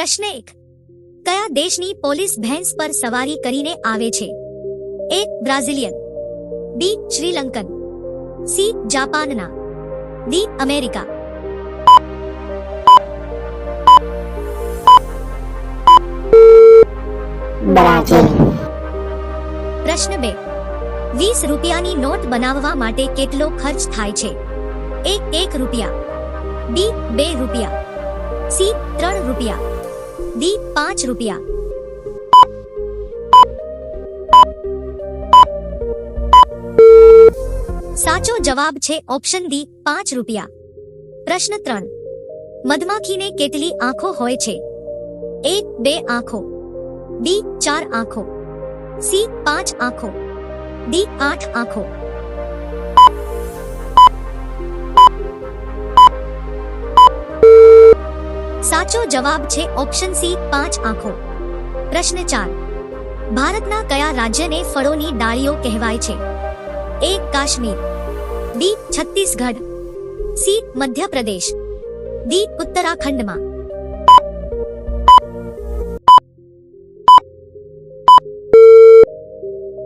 પ્રશ્ન એક. કયા દેશની પોલીસ ભેંસ પર સવારી કરીને આવે છે? A Brazilian. B Sri Lankan. C જાપાનના. D America. પ્રશ્ન બે. વીસ રૂપિયાની નોટ બનાવવા માટે કેટલો ખર્ચ થાય છે? એ એક રૂપિયા. બી બે રૂપિયા. સી ત્રણ રૂપિયા. ડી પાંચ રૂપિયા સાચો જવાબ છે ઓપ્શન ડી પાંચ રૂપિયા પ્રશ્ન ત્રણ મધમાખીને કેટલી આંખો હોય છે એક બે આંખો બી ચાર આંખો સી પાંચ આંખો ડી આઠ આંખો સાચો જવાબ છે ઓપ્શન સી પાંચ આંખો. પ્રશ્ન ચાર. ભારતના કયા રાજ્યને ફળોની ડાળીઓ કહેવાય છે? A Kashmir. B Chhattisgarh. C Madhya Pradesh. D ઉત્તરાખંડમાં.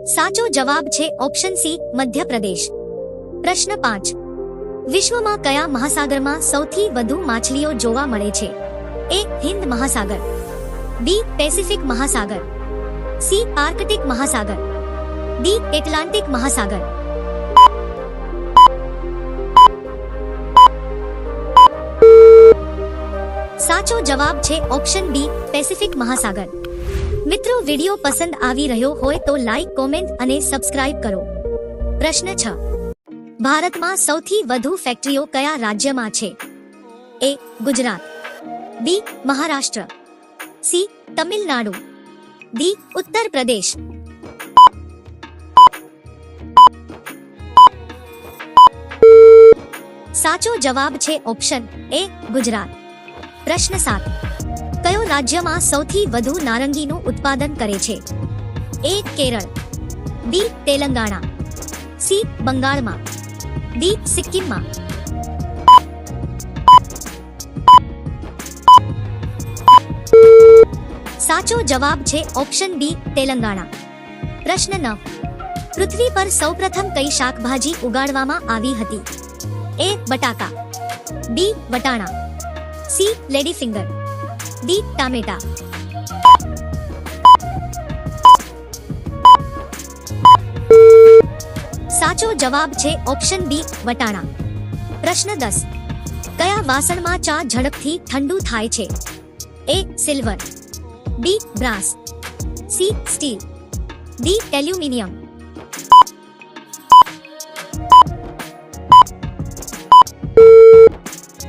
સાચો જવાબ છે ઓપ્શન સી મધ્યપ્રદેશ. પ્રશ્ન પાંચ. વિશ્વમાં કયા મહાસાગરમાં સૌથી વધુ માછલીઓ જોવા મળે છે? એ હિન્દ મહાસાગર બી પેસિફિક મહાસાગર સી આર્કટિક મહાસાગર ડી એટલાન્ટિક મહાસાગર સાચો જવાબ છે ઓપ્શન બી પેસિફિક મહાસાગર મિત્રો વિડિયો પસંદ આવી રહ્યો હોય તો લાઈક કોમેન્ટ અને સબસ્ક્રાઇબ કરો. પ્રશ્ન છ. ભારતમાં સૌથી વધુ ફેક્ટરીઓ કયા રાજ્યમાં છે? A Gujarat B Maharashtra C Tamil Nadu D Uttar Pradesh સાચો જવાબ છે ઓપ્શન એ ગુજરાત પ્રશ્ન સાત કયો રાજ્યમાં સૌથી વધુ નારંગીનું ઉત્પાદન કરે છે? A Kerala B Telangana C બંગાળમાં ડી સિક્કિમમાં. સાચો જવાબ છે ઓપ્શન બી, તેલંગાણા. પ્રશ્ન નવ પૃથ્વી પર સૌપ્રથમ કઈ શાકભાજી ઉગાડવામાં આવી હતી? એ, બટાકા. બી, વટાણા. સી લેડી ફિંગર ડી, ટામેટા. સાચો જવાબ છે ઓપ્શન બી, વટાણા. પ્રશ્ન દસ. કયા વાસણમાં ચા ઝડપથી ઠંડુ થાય છે? A, silver. B brass C steel D aluminium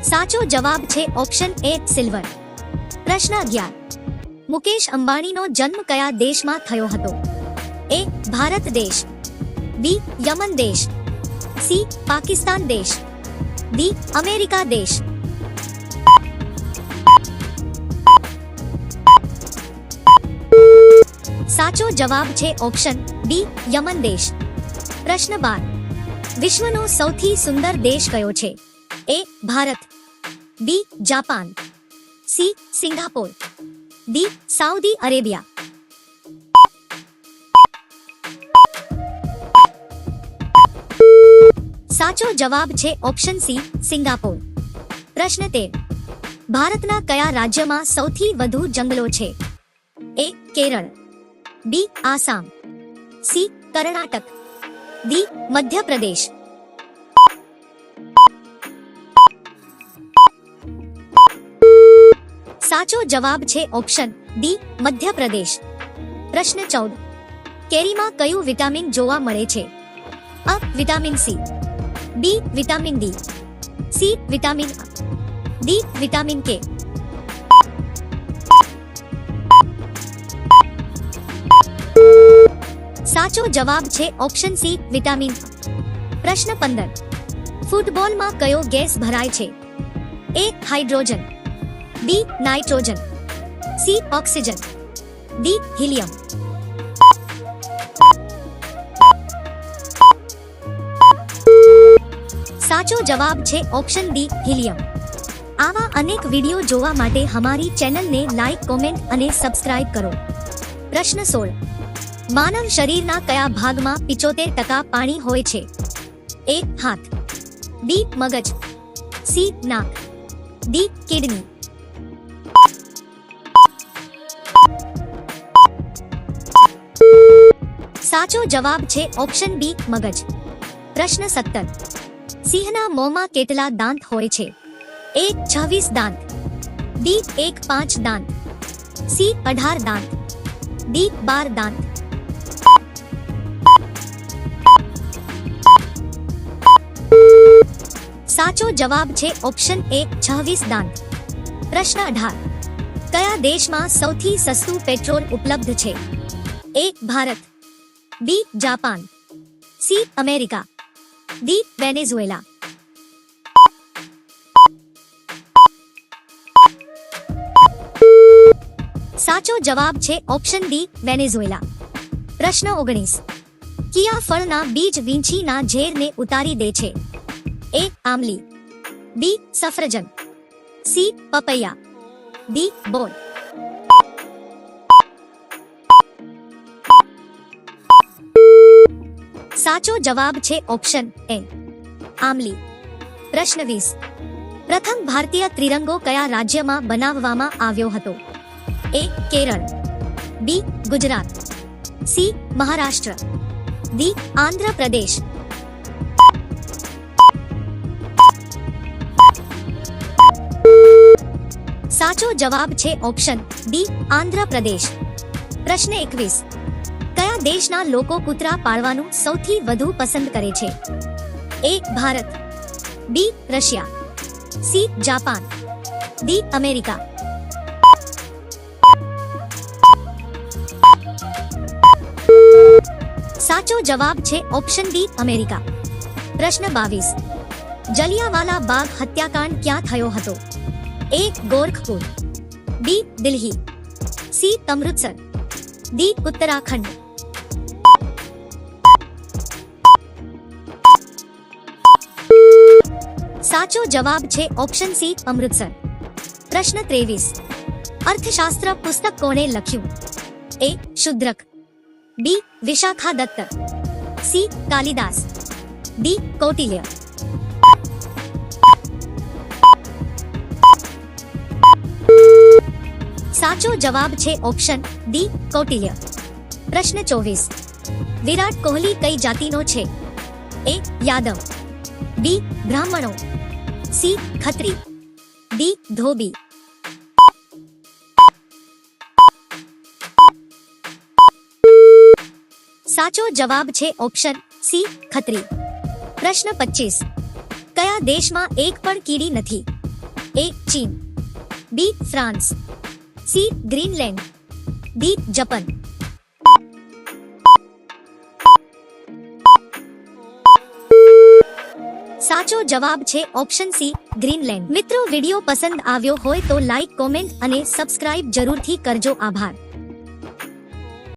સાચો જવાબ છે ઓપ્શન એ સિલ્વર પ્રશ્ન અગિયાર મુકેશ અંબાણીનો જન્મ કયા દેશમાં થયો હતો એ ભારત દેશ બી યમન દેશ સી પાકિસ્તાન દેશ ડી અમેરિકા દેશ સાચો જવાબ છે ઓપ્શન બી, યમન દેશ. પ્રશ્ન બાર. વિશ્વનો સૌથી સુંદર દેશ કયો છે? A, Bharat. B, Japan. C, Singapore. D, Saudi Arabia. સાચો જવાબ છે ઓપ્શન સી, સિંગાપોર. પ્રશ્ન તેર. ભારતના કયા રાજ્યમાં સૌથી વધુ જંગલો છે? A, Kerala. B Assam C Karnataka D Madhya Pradesh સાચો જવાબ છે ઓપ્શન ડી મધ્યપ્રદેશ પ્રશ્ન ચૌદ કેરીમાં કયું વિટામિન જોવા મળે છે અ vitamin C B vitamin D C vitamin અ ડી વિટામિન કે સાચો જવાબ છે ઓપ્શન સી, વિટામિન. પ્રશ્ન પંદર. ફૂટબોલમાં કયો ગેસ ભરાય છે? A, hydrogen. B, nitrogen. C, oxygen. D, helium. સાચો જવાબ છે ઓપ્શન ડી, હિલિયમ. આવા અનેક વીડિયો જોવા માટે અમારી ચેનલને લાઇક કોમેન્ટ અને સબસ્ક્રાઇબ કરો. પ્રશ્ન સોળ. માનવ શરીરના કયા ભાગમાં પિચોતેર ટકા પાણી હોય છે? એ, હાથ. બી, મગજ. સી, નાક. D, kidney. સાચો જવાબ છે ઓપ્શન બી, મગજ. પ્રશ્ન સત્તર. સિંહના મોંમાં કેટલા દાંત હોય છે? એ, છવ્વીસ દાંત. બી એક, પાંચ દાંત. સી, અઢાર દાંત. ડી, બાર દાંત. સાચો જવાબ છે ઓપ્શન એ છવ્વીસ દાંત. પ્રશ્ન અઢાર. કયા દેશમાં સૌથી સસ્તું પેટ્રોલ ઉપલબ્ધ છે? A Bharat. B Japan. C America. D Venezuela. સાચો જવાબ છે ઓપ્શન ડી વેનેઝુએલા. પ્રશ્ન ઓગણીસ. કિયા ફળના બીજ વીંછીના ઝેરને ઉતારી દે છે? એ આમલી બી સફરજન સી પપૈયા ડી બોલ સાચો જવાબ છે ઓપ્શન એ આમલી પ્રશ્ન વીસ. પ્રથમ ભારતીય ત્રિરંગો કયા રાજ્યમાં બનાવવામાં આવ્યો હતો? A Kerala. B Gujarat. C Maharashtra. D Andhra Pradesh સાચો જવાબ છે ઓપ્શન ડી આંધ્ર પ્રદેશ પ્રશ્ન એકવીસ. કયા દેશના લોકો કૂતરા પાળવાનું સૌથી વધુ પસંદ કરે છે? A, Bharat. B, Russia. C, Japan. D, America. સાચો જવાબ છે ઓપ્શન ડી અમેરિકા. પ્રશ્ન બાવીસ. જલિયાવાલા બાગ હત્યાકાંડ ક્યાં થયો હતો? A Gorakhpur B Delhi C Amritsar D Uttarakhand સાચો જવાબ છે ઓપ્શન સી અમૃતસર પ્રશ્ન ત્રેવીસ અર્થશાસ્ત્ર પુસ્તક કોણે લખ્યું A Shudraka B Vishakhadatta C Kalidas D Kautilya સાચો જવાબ છે ઓપ્શન ડી, કૌટિલ્ય. પ્રશ્ન ચોવીસ. વિરાટ કોહલી કઈ જાતિનો છે? એ, યાદવ. બી, બ્રાહ્મણો. સી, ખત્રી. ડી, ધોબી. સાચો જવાબ છે ઓપ્શન સી, ખત્રી. પ્રશ્ન પચીસ. કયા દેશમાં એક પણ કીડી નથી? એ, ચીન. B, France. C Greenland D Japan સાચો જવાબ છે ઓપ્શન સી ગ્રીનલેન્ડ મિત્રો વિડિયો પસંદ આવ્યો હોય તો લાઈક કોમેન્ટ અને સબસ્ક્રાઇબ જરૂરથી કરજો. આભાર.